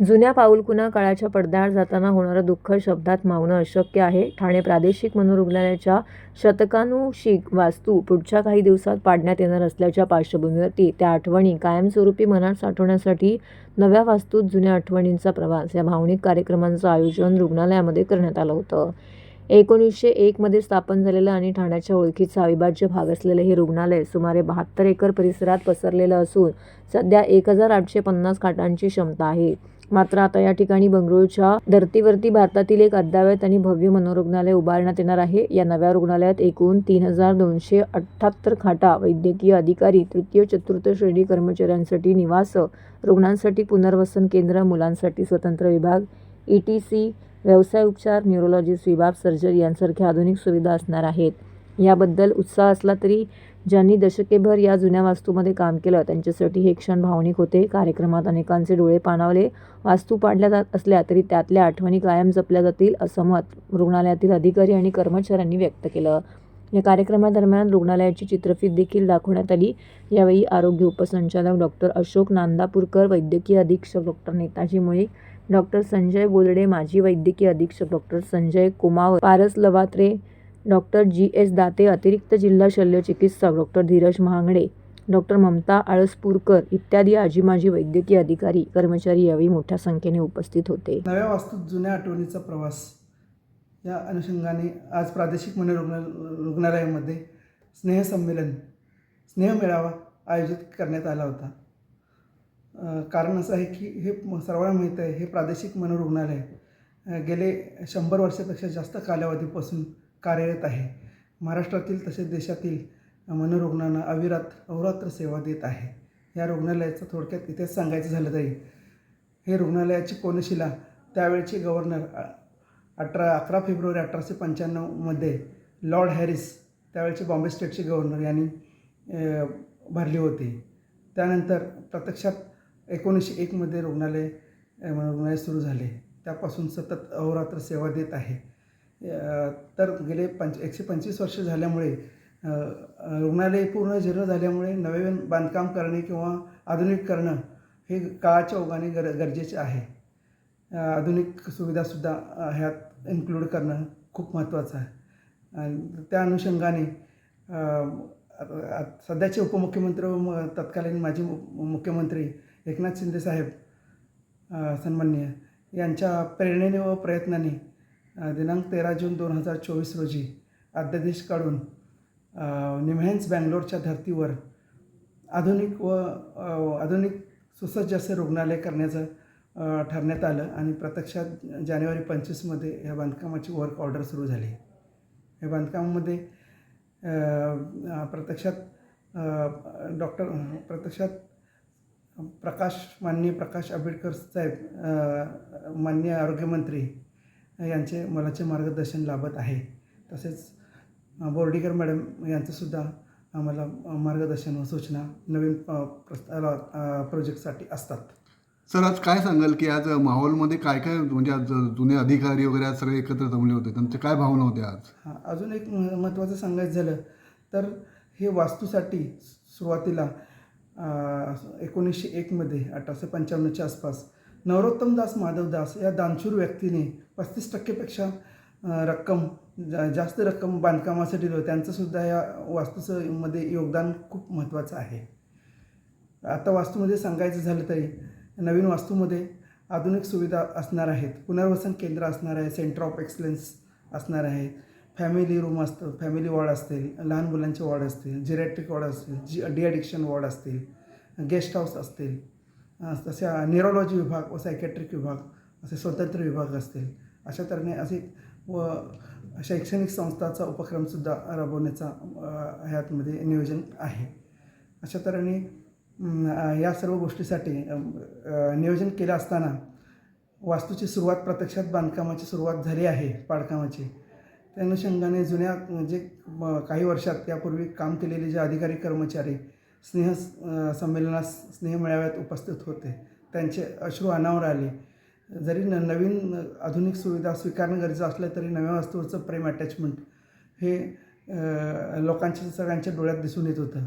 जुन्या पाऊलकुना काळाच्या पडद्याआड जाताना होणारं दुःख शब्दात मावणं अशक्य आहे. ठाणे प्रादेशिक मनोरुग्णालयाच्या शतकानुशिक वास्तू पुढच्या काही दिवसात पाडण्यात येणार असल्याच्या पार्श्वभूमीवरती त्या आठवणी कायमस्वरूपी मनात साठवण्यासाठी नव्या वास्तूत जुन्या आठवणींचा प्रवास या भावनिक कार्यक्रमांचं आयोजन रुग्णालयामध्ये करण्यात आलं होतं. एकोणीसशे एकमध्ये स्थापन झालेलं आणि ठाण्याच्या ओळखीचा अविभाज्य भाग असलेलं हे रुग्णालय सुमारे बहात्तर एकर परिसरात पसरलेलं असून सध्या एक हजार आठशे पन्नास खाटांची क्षमता आहे. मात्र आता या ठिकाणी बंगळुरूच्या धर्तीवरती भारतातील एक अद्यावत आणि भव्य मनोरुग्णालय उभारण्यात येणार आहे. या नव्या रुग्णालयात एकूण तीन हजार दोनशे अठ्ठ्याहत्तर खाटा वैद्यकीय अधिकारी तृतीय चतुर्थ श्रेणी कर्मचाऱ्यांसाठी निवास रुग्णांसाठी पुनर्वसन केंद्र मुलांसाठी स्वतंत्र विभाग ई टी सी व्यवसाय उपचार न्यूरोलॉजिस्ट विभाग सर्जरी यांसारख्या आधुनिक सुविधा असणार आहेत. याबद्दल उत्साह असला तरी ज्यांनी दशकेभर या जुन्या वास्तूमध्ये काम केलं त्यांच्यासाठी हे क्षण भावनिक होते. कार्यक्रमात अनेकांचे डोळे पाणावले. वास्तू पाडल्या जात असल्या तरी त्यातल्या आठवणी कायम जपल्या जातील असं मत रुग्णालयातील अधिकारी आणि कर्मचाऱ्यांनी व्यक्त केलं. या कार्यक्रमादरम्यान रुग्णालयाची चित्रफीत देखील दाखवण्यात आली. यावेळी आरोग्य उपसंचालक डॉक्टर अशोक नांदापूरकर वैद्यकीय अधीक्षक डॉक्टर नेताजी मुळीक डॉक्टर संजय बोलडे माजी वैद्यकीय अधीक्षक doctor Sanjay Kumawat Paras Lavatre doctor G. S. Date अतिरिक्त जिल्हा शल्य चिकित्सक डॉक्टर धीरज महांगडे डॉक्टर ममता आळसपूरकर इत्यादी आजी माजी वैद्यकीय अधिकारी कर्मचारी यावेळी मोठ्या संख्येने उपस्थित होते. नव्या वास्तूत जुन्या आठवणीचा प्रवास या अनुषंगाने आज प्रादेशिक मनोरुग्ण रुग्णालयामध्ये स्नेहसंमेलन स्नेहमेळावा आयोजित करण्यात आला होता. कारण असं आहे की हे सर्वांना माहीत आहे हे प्रादेशिक मनोरुग्णालय गेले शंभर वर्षापेक्षा जास्त कालावधीपासून कार्यरत आहे. महाराष्ट्रातील तसेच देशातील मनोरुग्णांना अविरत अहोरात्र सेवा देत आहे. या रुग्णालयाचं थोडक्यात इतिहास सांगायचं झालं तरी हे रुग्णालयाची कोनशिला त्यावेळचे गव्हर्नर अठरा अकरा फेब्रुवारी अठराशे पंच्याण्णवमध्ये लॉर्ड हॅरिस त्यावेळचे बॉम्बे स्टेटचे गव्हर्नर यांनी भरली होती. त्यानंतर प्रत्यक्षात एकोणीसशे एकमध्ये रुग्णालय रुग्णालय सुरू झाले. त्यापासून सतत अहोरात्र सेवा देत आहे. तर गेले पंच एकशे पंचवीस वर्ष झाल्यामुळे रुग्णालय पूर्ण जीर्ण झाल्यामुळे नवीन बांधकाम करणे किंवा आधुनिक करणं हे काळाच्या ओघाने गर गरजेचे आहे. आधुनिक सुविधासुद्धा ह्यात इन्क्लूड करणं खूप महत्त्वाचं आहे. आणि त्या अनुषंगाने सध्याचे उपमुख्यमंत्री व म- तत्कालीन माजी मुख्यमंत्री एकनाथ शिंदे साहेब सन्मान्य यांच्या प्रेरणेने व प्रयत्नाने दिनांक तेरा जून दोन हजार चोवीस रोजी अध्यादेश काढून निम्हॅन्स बँगलोरच्या धर्तीवर आधुनिक व आधुनिक सुसज्ज असे रुग्णालय करण्याचं ठरण्यात आलं आणि प्रत्यक्षात जानेवारी पंचवीसमध्ये ह्या बांधकामाची वर्क ऑर्डर सुरू झाली. या बांधकामामध्ये प्रत्यक्षात डॉक्टर प्रत्यक्षात प्रकाश माननीय प्रकाश आंबेडकर साहेब माननीय आरोग्यमंत्री यांचे मोलाचे मार्गदर्शन लाभत आहे. तसेच बोर्डीकर मॅडम यांचंसुद्धा आम्हाला मार्गदर्शन व सूचना नवीन प्रोजेक्टसाठी असतात. सर आज काय सांगाल की आज माहोलमध्ये काय काय म्हणजे आज जुने अधिकारी वगैरे आज सगळे एकत्र जमले होते. त्यांच्या काय भावना होत्या आज? हां अजून एक महत्त्वाचं सांगायचं झालं तर हे वास्तूसाठी सुरुवातीला एकोणीसशे एकमध्ये अठराशे पंच्याण्णवच्या आसपास नवरोत्तमदास माधवदास या दानशूर व्यक्तीने पस्तीस टक्केपेक्षा रक्कम जा जास्त रक्कम बांधकामासाठी दिलं. त्यांचंसुद्धा या वास्तूचं मध्ये योगदान खूप महत्त्वाचं आहे. आता वास्तूमध्ये सांगायचं झालं तरी नवीन वास्तूमध्ये आधुनिक सुविधा असणार आहेत. पुनर्वसन केंद्र असणार आहे सेंटर ऑफ एक्सलन्स असणार आहे. फॅमिली रूम असतं फॅमिली वॉर्ड असतील लहान मुलांचे वॉर्ड असतील जिरॅट्रिक वॉर्ड असतील जी डी ॲडिक्शन वॉर्ड असतील गेस्ट हाऊस असतील तशा न्युरोलॉजी विभाग व सायकॅट्रिक विभाग असे स्वतंत्र विभाग असतील. अशा तऱ्हेने असे व शैक्षणिक संस्थाचा उपक्रमसुद्धा राबवण्याचा ह्यातमध्ये नियोजन आहे. अशा तऱ्हेने या सर्व गोष्टीसाठी नियोजन केलं असताना वास्तूची सुरुवात प्रत्यक्षात बांधकामाची सुरुवात झाली आहे पाडकामाची. त्या अनुषंगाने जुन्या म्हणजे, जे काही वर्षात त्यापूर्वी काम केलेले जे अधिकारी कर्मचारी स्नेह संमेलनास स्नेह मेळाव्यात उपस्थित होते. त्यांचे अश्रू अनावर आले. जरी न नवीन आधुनिक सुविधा स्वीकारणं गरजेचं असलं तरी नव्या वस्तूचं प्रेम अटॅचमेंट हे लोकांच्या सगळ्यांच्या डोळ्यात दिसून येत होतं.